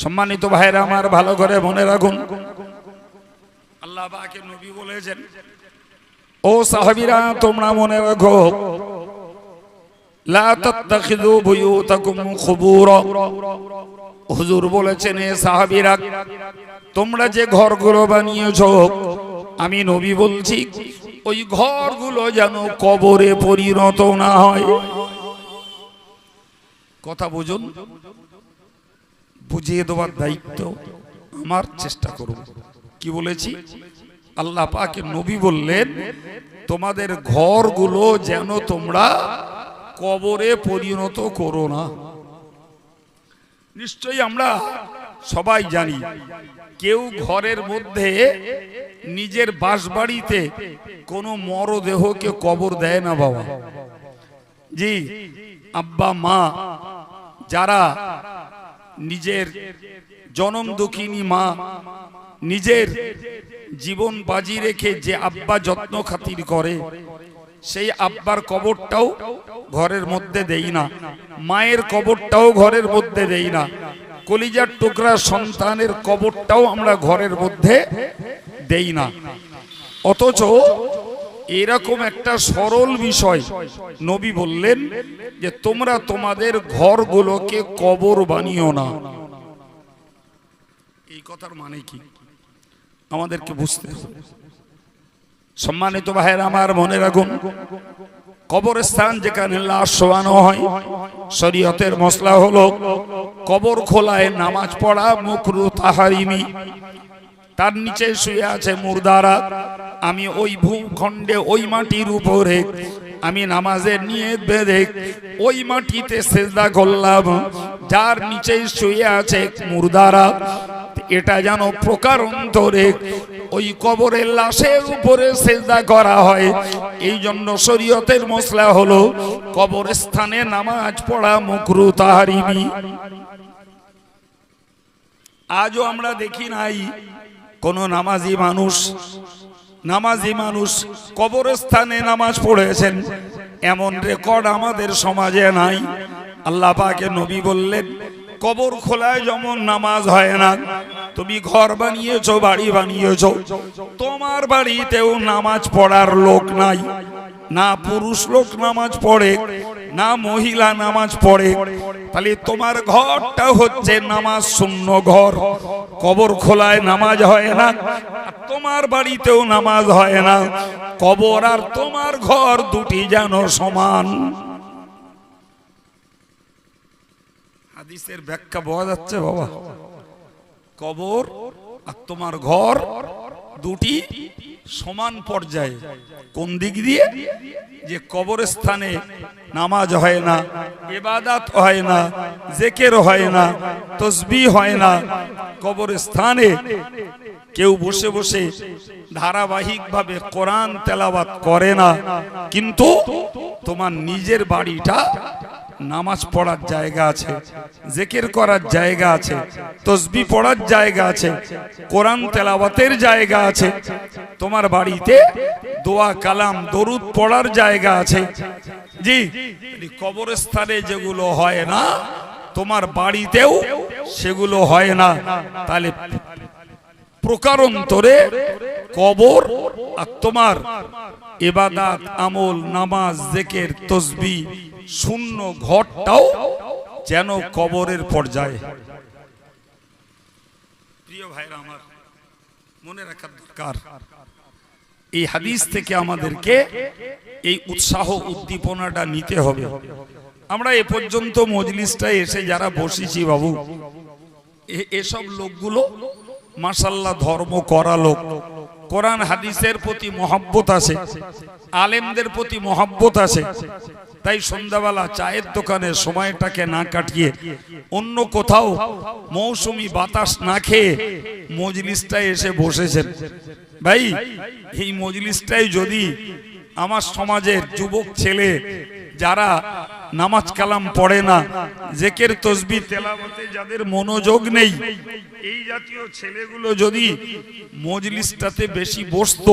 সম্মানিত ভাইরা আমার ভালো করে মনে রাখুন। আল্লাহ পাকে নবী বলেছেন, ও সাহাবীরা, তোমরা মনে রাখো হুজুর বলেছেন, এ সাহাবীরা, তোমরা যে ঘরগুলো বানিয়েছো, আমি নবী বলছি, ওই ঘরগুলো যেন কবরে পরিণত না হয়। কথা বুঝুন। বুঝিয়ে দেওয়ার দায়িত্ব আমার, চেষ্টা করুন। কি বলেছি? আল্লাহ পাকে নবী বললেন, তোমাদের ঘরগুলো যেন তোমরা কবরে পরিণত করো না। নিশ্চয়ই আমরা সবাই জানি, কেউ ঘরের মধ্যে নিজের বাসবাড়িতে কোনো মরদেহকে কবর দেয় না বাবা। জি, আব্বা, মা, যারা নিজের জনম দুঃখিনী মা, নিজের জীবন বাজি রেখে যে আব্বা যত্ন খাতির করে, সেই আব্বার কবরটাও ঘরের মধ্যে দেই না। মায়ের কবরটাও ঘরের মধ্যে দেই না। কলিজার টুকরা সন্তানের কবরটাও আমরা ঘরের মধ্যে দেই না। অথচ এরকম একটা সরল বিষয়। নবী বললেন যে, তোমরা তোমাদের ঘরগুলোকে কবর বানিও না। এই কথার মানে কি? আমাদেরকে বুঝতে সম্মানিত ভাইয়ের, আমার মনে রাখুন, কবরস্থান যেখানে লাশ শোয়ানো হয়, শরীয়তের মশলা হলো কবর খোলায় নামাজ পড়া, মুখরু তাহারিমি তার নিচে শুয়ে আছে মুর্দারা। আমি ওই ভূখণ্ডে ওই মাটির উপরে আমি নামাজের নিয়ে বেঁধে ওই মাটিতে সেজদা করলাম। যার নিচে শুয়ে আছে মুর্দারা। এটা যেন প্রকারান্তরে ওই কবরের লাশের উপরে সেজদা করা হয়। এই জন্য শরীয়তের মশলা হলো কবরস্থানে নামাজ পড়া মুকরু তাহারিমি। আজও আমরা দেখি নাই কোন নামাজি মানুষ নামাজি মানুষ কবরস্থানে নামাজ পড়েছেন। এমন রেকর্ড আমাদের সমাজে নাই। আল্লাহ পাকে নবী বললেন, কবর খোলায় যেমন নামাজ হয় না তুমি ঘর বানিয়েছো, বাড়ি বানিয়েছো। তোমার বাড়িতেও নামাজ পড়ার লোক নাই। না পুরুষ লোক নামাজ পড়ে, না মহিলা নামাজ পড়ে। তাহলে তোমার ঘরটা হচ্ছে নামাজ শূন্য ঘর। কবর খোলায় নামাজ হয় না তোমার বাড়িতেও নামাজ হয় না। কবর আর তোমার ঘর দুটি যেন সমান। হাদিসের ব্যাখ্যা বোঝা যাচ্ছে বাবা। কবর আর তোমার ঘর দুটি সমান পর্যায়ে। কোন দিক দিয়ে? যে কবরস্থানে নামাজ হয় না এবাদাত হয় না, জেকের হয় না তসবি হয় না, কবরস্থানে কেউ বসে বসে ধারাবাহিকভাবে কোরআন তেলাবাত করে না, কিন্তু তোমার নিজের বাড়িটা নামাজ পড়ার জায়গা আছে, জেকের করার জায়গা আছে, তসবি পড়ার জায়গা আছে, কোরআন তেলাওয়াতের জায়গা আছে, তোমার বাড়িতে দোয়া, কালাম, দরুদ পড়ার জায়গা আছে। জি কবরস্থানে যেগুলো হয় না, তোমার বাড়িতেও সেগুলো হয় না। তাহলে প্রকারান্তরে কবর আর তোমার এবাদাত আমল, নামাজ, জেকের, তসবি, শূন্য ঘরটাও যেন কবরের পর্যায়ে। প্রিয় ভাইরা আমার, মনে রাখার দরকার, এই হাদিস থেকে আমাদেরকে এই উৎসাহ উদ্দীপনাটা নিতে হবে। আমরা এ পর্যন্ত মজলিসটায় এসে যারা বসেছি বাবু এসব লোকগুলো মাসাল্লাহ ধর্ম করা লোক। কোরআন, হাদিসের প্রতি মহাব্বত আছে, আলেমদের প্রতি মহাব্বত আছে। তাই সন্ধ্যাবেলা চায়ের দোকানে সময়টাকে না কাটিয়ে অন্য কোথাও মৌসুমি বাতাস না খেয়ে মজলিসটায় এসে বসেছেন। ভাই, এই মজলিসটাই যদি আমার সমাজের যুবক ছেলে যারা নামাজ কালাম পড়ে না। জেকের তসবি তেলাবতে যাদের মনোযোগ নেই, এই জাতীয় ছেলেগুলো যদি মজলিসটাতে বেশি বসত,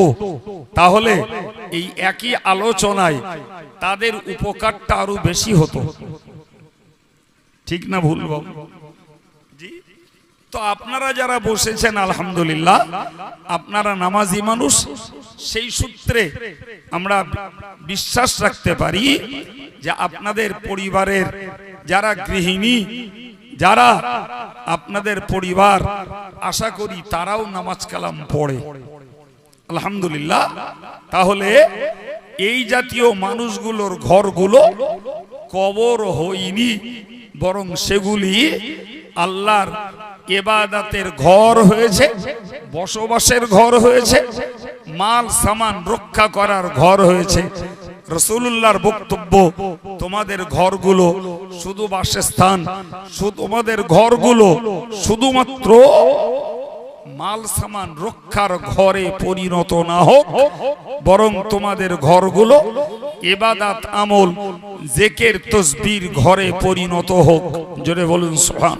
তাহলে এই একই আলোচনায় তাদের উপকারটা আরও বেশি হতো। ঠিক না ভুল বাবু? তো আপনারা যারা বসেছেন, আলহামদুলিল্লাহ, আপনারা নামাজি মানুষ, সেই সূত্রে আমরা বিশ্বাস রাখতে পারি যে আপনাদের পরিবারের যারা গৃহিণী, যারা আপনাদের পরিবার, আশা করি তারাও নামাজ কালাম পড়ে। আলহামদুলিল্লাহ, তাহলে এই জাতীয় মানুষগুলোর ঘরগুলো কবর হইনি বরং সেগুলি আল্লাহর এবাদাতের ঘর হয়েছে, বসবাসের ঘর হয়েছে, মাল সামান রক্ষা করার ঘর হয়েছে। রসুল্লাহর বক্তব্য, তোমাদের ঘরগুলো শুধু বাসস্থান তোমাদের ঘরগুলো শুধুমাত্র মাল সামান রক্ষার ঘরে পরিণত না হোক, বরং তোমাদের ঘরগুলো এবাদাত আমল, জেকের, তসবির ঘরে পরিণত হোক। জোরে বলুন সোহান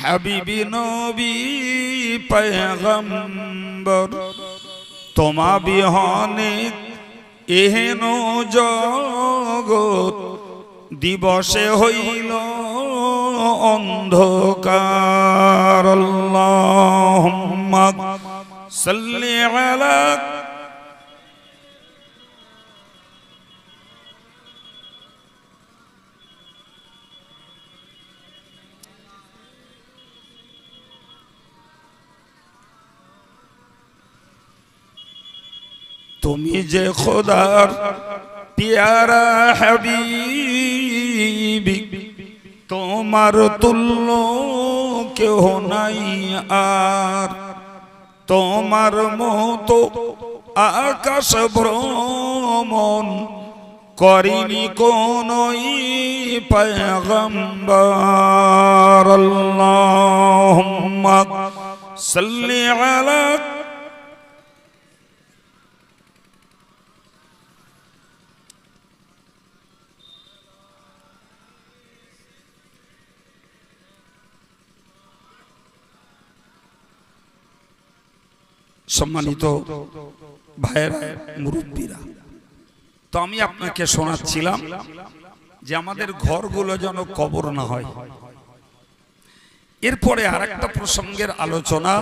হাবিবি নবী পয়গম্বর তোমা বিহনে এহেন জগৎ দিবসে হইল অন্ধকার। সাল্লি আলা তুমি যে খোদার পিয়ারা হাবিবি, তোমার তুল্য কেহ নাই আর। তোমার মতো আকাশ ভ্রমণ করিনি কোনই পয়গম্বর। আল্লাহুম্মা সাল্লি আলা সম্মানিত ভাইয়েরা, মুরব্বীরা। তো আমি আপনাকে শোনাচ্ছিলাম যে আমাদের ঘরগুলো যেন কবর না হয়। এরপরে আর একটা প্রসঙ্গের আলোচনা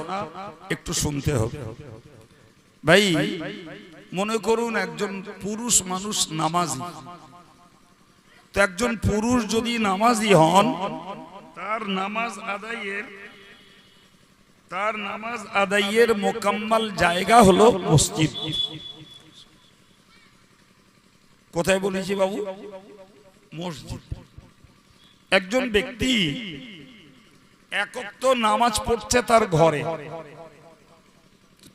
একটু শুনতে হবে। ভাই, মনে করুন একজন পুরুষ মানুষ নামাজি। তো একজন পুরুষ যদি নামাজি হন, তার নামাজ আদায়ের তার নামাজ আদায়ের মোকাম্মাল জায়গা হলো মসজিদ। কোথায় বলেছি বাবু? মসজিদ। একজন ব্যক্তি একক নামাজ পড়ছে তার ঘরে।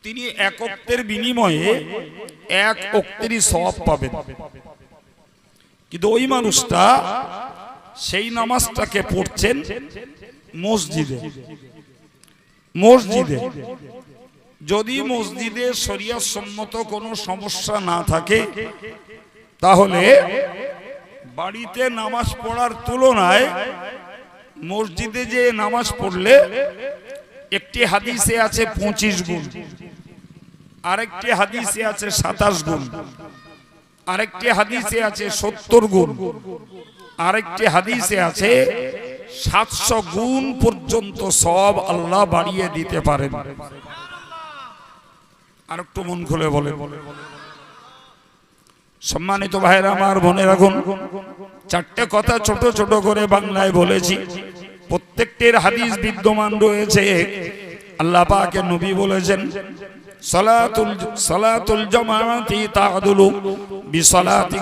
তিনি একত্বের বিনিময়ে এক অক্তেরই সওয়াব পাবেন। কিন্তু ওই মানুষটা সেই নামাজটাকে পড়ছেন মসজিদে। মসজিদে। যদি মসজিদে শরিয়া সম্মত কোনো সমস্যা না থাকে, তাহলে বাড়িতে নামাজ পড়ার তুলনায় মসজিদে যে নামাজ পড়লে একটি হাদিসে আছে পঁচিশ গুণ, আরেকটি হাদিসে আছে সাতাশ গুণ, আরেকটি হাদিসে আছে সত্তর গুণ, আরেকটি হাদিসে আছে সাতশো গুণ পর্যন্ত সব আল্লাহ বাড়িয়ে দিতে পারেন। আর একটু মন খুলে বলে সম্মানিত ভাইরা আমার মনে রাখুন, চারটে কথা ছোট ছোট করে বাংলায় বলেছি। প্রত্যেকটির হাদিস বিদ্যমান রয়েছে। আল্লাহ পাকে নবী বলেছেন, সলাতুল সালাতুল জামাতি তাদুলু বিসালাতি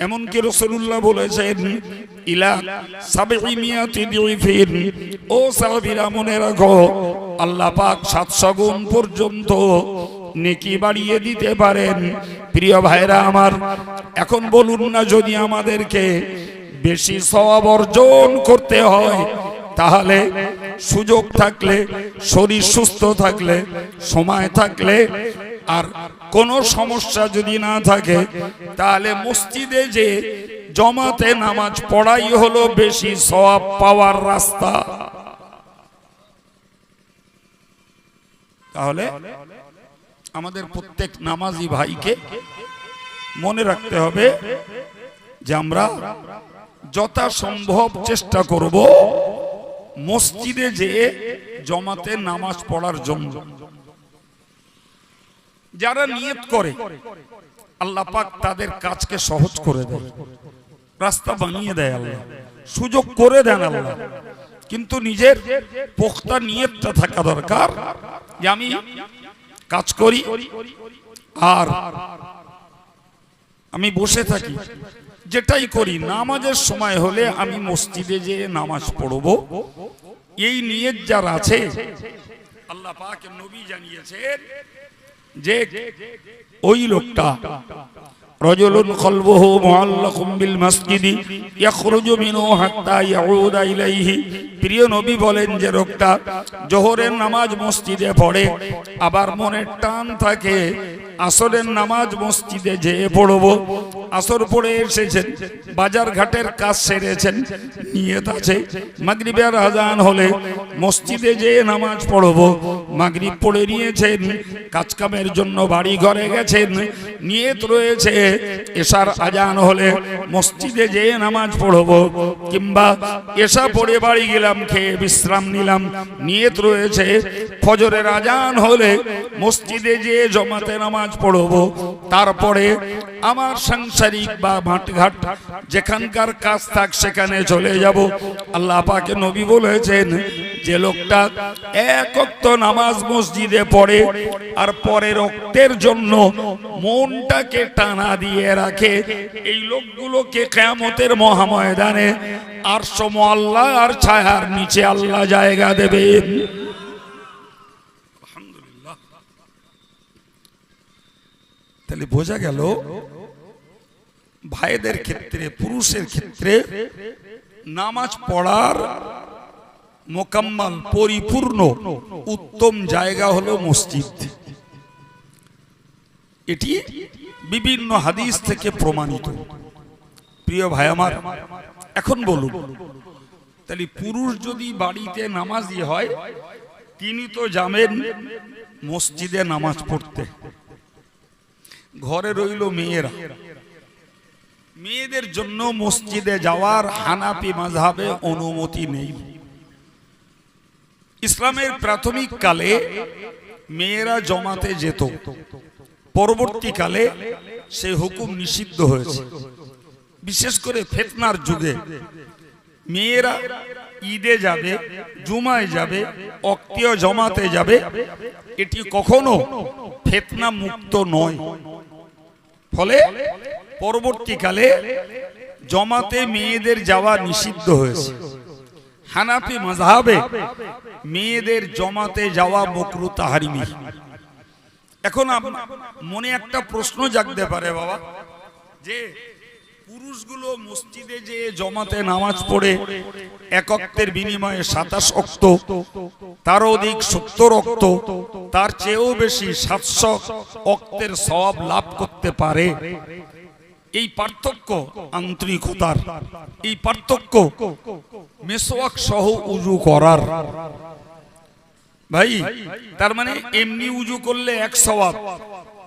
এমনকি রসুল্লাহ বলেছেন, ইলা সাবিমিয়াতি দিফিন ও সাহাবীরা মনে রাখো, আল্লাহ পাক সাতশো গুণ পর্যন্ত নেকি বাড়িয়ে দিতে পারেন। প্রিয় ভাইরা আমার, এখন বলুন না, যদি আমাদেরকে বেশি সওয়াব অর্জন করতে হয়, তাহলে সুযোগ থাকলে, শরীর সুস্থ থাকলে, সময় থাকলে, আর কোনো সমস্যা যদি না থাকে, তাহলে মসজিদে যে জমাতে নামাজ পড়াই হলো বেশি সওয়াব পাওয়ার রাস্তা। তাহলে আমাদের প্রত্যেক নামাজি ভাইকে মনে রাখতে হবে যে আমরা যথাসম্ভব চেষ্টা করব মসজিদে যেয়ে জমাতে নামাজ পড়ার জন্য। যারা নিয়ত করে, আল্লাহ পাক তাদের কাজকে সহজ করে দেয়। রাস্তা বানিয়ে দেয় আল্লাহ, সুযোগ করে দেন আল্লাহ। কিন্তু নিজের পোক্তা নিয়তটা থাকা দরকার যে আমি কাজ করি আর আমি বসে থাকি। যেটাই করি, নামাজের সময় হলে আমি মসজিদে যে নামাজ পড়ব। এই নিয়ত যার আছে, আল্লাহ পাক নবী জানিয়েছেন যে ওই লোকটা রজলুন কলবহু মুআল্লাকুম বিল মাসজিদি ইয়াখরুজু মিনহু হাত্তা ইয়াউদা ইলাইহি। প্রিয় নবী বলেন যে লোকটা জোহরের নামাজ মসজিদে পড়ে, আবার মনের টান থাকে, আসরের নামাজ মসজিদে যেয়ে পড়ব। আসর পড়ে এসেছেন, বাজার ঘাটের কাজ সেরেছেন, নিয়ত আছে। মাগরিবের আজান হলে মসজিদে যেয়ে নামাজ পড়ব। মাগরিব পড়ে নিয়েছেন, কাজকামের জন্য বাড়ি ঘরে গেছেন, নিয়ত রয়েছে, এশার আজান হলে মসজিদে যেয়ে নামাজ পড়ব। কিংবা এশা পড়ে বাড়ি গেলাম, খেয়ে বিশ্রাম নিলাম, নিয়ত রয়েছে, ফজরের আজান হলে মসজিদে যেয়ে জমাতে নামাজ পড়ব। তারপরে আমার সাংসারিক বা মাঠঘাট যেখানকার কাজ থাক সেখানে চলে যাব। আল্লাহ পাকে নবী বলেছেন, যে লোকটা এক অক্ত নামাজ মসজিদে পড়ে আর পরে রক্তের জন্য মনটাকে টানা দিয়ে রাখে। এই লোকগুলোকে কেমতের মহাময়দানে আর সম আল্লাহ আর ছায়ার নিচে আল্লাহ জায়গা আলহামদুলিল্লাহ। তাহলে বোঝা গেল ভাইদের ক্ষেত্রে পুরুষের ক্ষেত্রে নামাজ পড়ার মোকাম্মাল পরিপূর্ণ উত্তম জায়গা হলো মসজিদ। এটি বিভিন্ন হাদিস থেকে প্রমাণিত। প্রিয় ভাই আমার এখন বলুন তাহলে পুরুষ যদি বাড়িতে নামাজি হয় তিনি তো যাবেন মসজিদে নামাজ পড়তে। ঘরে রইল মেয়েরা। মেয়েদের জন্য মসজিদে যাওয়ার হানাপি মাঝহাবে অনুমতি নেই। ইসলামের প্রাথমিক কালে মেয়েরা জমাতে যেত। পরবর্তীকালে সে হুকুম নিষিদ্ধ হয়েছে। বিশেষ করে ফেতনার যুগে মেয়েরা ঈদে যাবে, জুমায় যাবে অক্তীয় জমাতে যাবে। এটি কখনো ফেতনা মুক্ত নয়। ফলে পরবর্তীকালে জমাতে মেয়েদের যাওয়া নিষিদ্ধ হয়েছে। হানাফি মাযহাবে মেয়েদের জমাতে যাওয়া মকরু তাহারিমি। এখন মনে একটা প্রশ্ন জাগতে পারে বাবা, যে পুরুষগুলো মসজিদে যে জমাতে নামাজ পড়ে একত্বের বিনিময়ে সাতাশ অক্ত তার অধিক সত্তর অক্ত, তার চেয়েও বেশি সাতশো অক্তের সওয়াব লাভ করতে পারে। এই পার্থক্য আন্তরিকতার, এই পার্থক্য মেসোয়াক সহ উজু করার। ভাই, তার মানে এমনি উজু করলে এক সওয়াব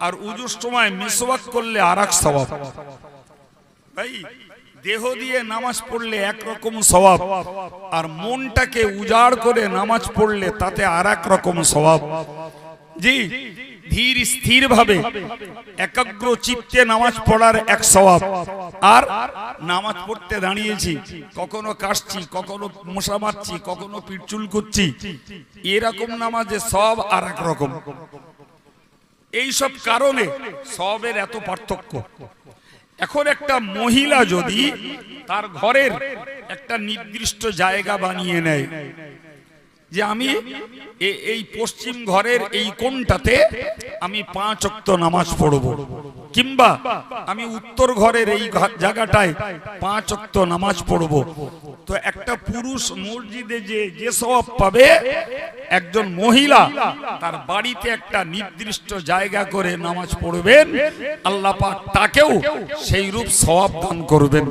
আর উজুর সময় মেসোয়াক করলে আর এক সওয়াব ভাই, দেহ দিয়ে নামাজ পড়লে একরকম স্বভাব, আর মনটাকে উজাড় করে নামাজ পড়লে তাতে আর এক রকম স্বভাব। জি ধীর স্থির ভাবে একাগ্র চিত্তে নামাজ পড়ার এক স্বভাব। আর নামাজ পড়তে দাঁড়িয়েছি, কখনো কাশছি, কখনো মশা মারছি, কখনো পিটচুল করছি এরকম নামাজে সব আর এক রকম। এইসব কারণে সবের এত পার্থক্য। এখন একটা মহিলা যদি তার ঘরের একটা নির্দিষ্ট জায়গা বানিয়ে নেয় যে আমি এই পশ্চিম ঘরের এই কোণটাতে আমি পাঁচ অক্ত নামাজ পড়ব। কিংবা আমি উত্তর ঘরের এই জায়গাটায় পাঁচ অক্ত নামাজ পড়ব। তো একটা পুরুষ মসজিদে যে যে সব পাবে, একজন মহিলা তার বাড়িতে একটা নির্দিষ্ট জায়গা করে নামাজ পড়বেন, আল্লাহ পাক তাকেও সেই রূপ সওয়াব দান করবেন।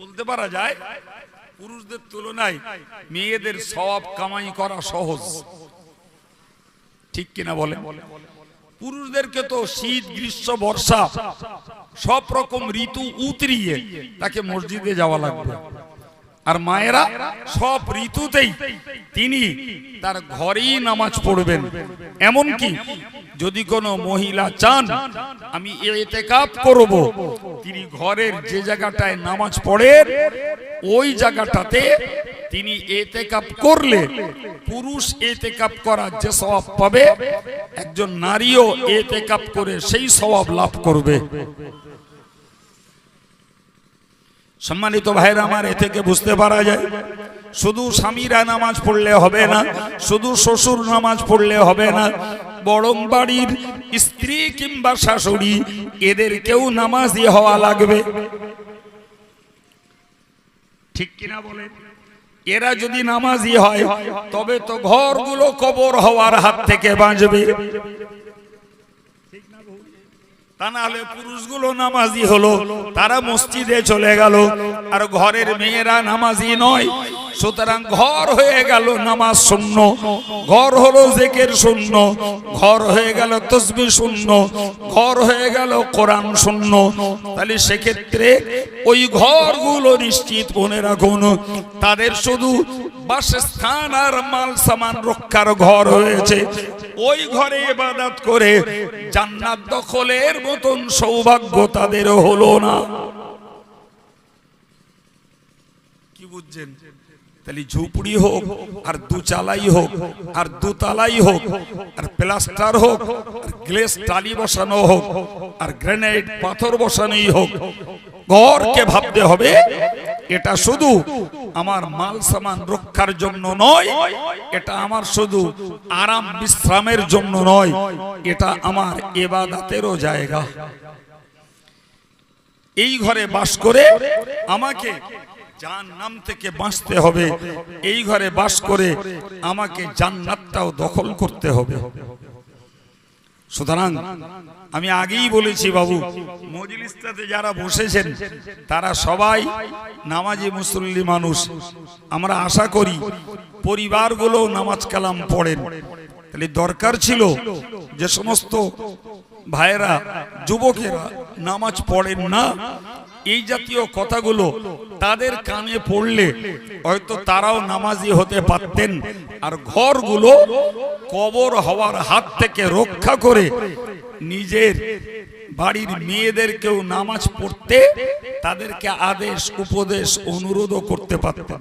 বলতে পারা যায় পুরুষদের তুলনায় মেয়েদের সব কামাই করা সহজ। ঠিক কিনা বলে পুরুষদেরকে তো শীত, গ্রীষ্ম, বর্ষা সব রকম ঋতু উতরিয়ে তাকে মসজিদে যাওয়া লাগবে। আর মায়েরা সব ঋতুতেই তিনি তার ঘরেই নামাজ পড়বেন। এমনকি যদি কোনো মহিলা চান, আমি এতেকাপ করব। তিনি ঘরের যে জায়গাটায় নামাজ পড়েন, ওই জায়গাটাতে তিনি এতেকাপ করলে পুরুষ এতেকাপ করার যে স্বভাব পাবে, একজন নারীও এতেকাপ করে সেই স্বভাব লাভ করবে। সম্মানিত ভাইরা আমার এ থেকে বুঝতে পারা যায়, শুধু স্বামীরা নামাজ পড়লে হবে না, শুধু শ্বশুর নামাজ পড়লে হবে না, বরং বাড়ির স্ত্রী কিংবা শাশুড়ি এদেরকেও নামাজি হওয়া লাগবে। ঠিক কিনা বলেন? এরা যদি নামাজি হয়, তবে তো ঘরগুলো কবর হওয়ার হাত থেকে বাঁচবে। পুরুষগুলো হলো তারা মসজিদে চলে গেল। আর ঘরের মেয়েরা নামাজি নয়। সুতরাং ঘর হয়ে গেল নামাজ শূন্য। ঘর হলো জেকের শূন্য। ঘর হয়ে গেল তসবি শূন্য। ঘর হয়ে গেল কোরআন শূন্য। তাহলে সেক্ষেত্রে ওই ঘরগুলো নিশ্চিত মনে রাখুন, তাদের শুধু বাসস্থান আর মাল সামান রক্ষার ঘর হয়েছে। ওই ঘরে ইবাদত করে জান্নাত দখলের মতন সৌভাগ্য তাদের হলো না। কি বুঝছেন? তাহলে ঝুপড়ি হোক, আর দুচালাই হোক, আর দুতালাই হোক, আর প্লাস্টার হোক, আর গ্লেস টালি বসানো হোক, আর গ্রেনাইট পাথর বসানোই হোক ঘরকে ভাবতে হবে, এটা শুধু আমার মাল সামান রক্ষার জন্য নয়, এটা আমার শুধু আরাম বিশ্রামের জন্য নয়, এটা আমার এবাদাতেরও জায়গা। এই ঘরে বাস করে আমাকে জান নাম থেকে বাঁচতে হবে, এই ঘরে বাস করে আমাকে জান্নাতটাও দখল করতে হবে। সুতরাং আমি আগেই বলেছি বাবু, মজলিসটাতে যারা বসেছেন, তারা সবাই নামাজি মুসল্লি মানুষ। আমরা আশা করি পরিবারগুলো নামাজ কালাম পড়েন। তাহলে দরকার ছিল যে সমস্ত ভাইয়েরা, যুবকেরা নামাজ পড়েন না এই জাতীয় কথাগুলো তাদের কানে পড়লে হয়তো তারাও নামাজি হতে পারতেন। আর ঘরগুলো কবর হওয়ার হাত থেকে রক্ষা করে নিজের বাড়ির মেয়েদেরকেও নামাজ পড়তে তাদেরকে আদেশ, উপদেশ, অনুরোধও করতে পারতেন।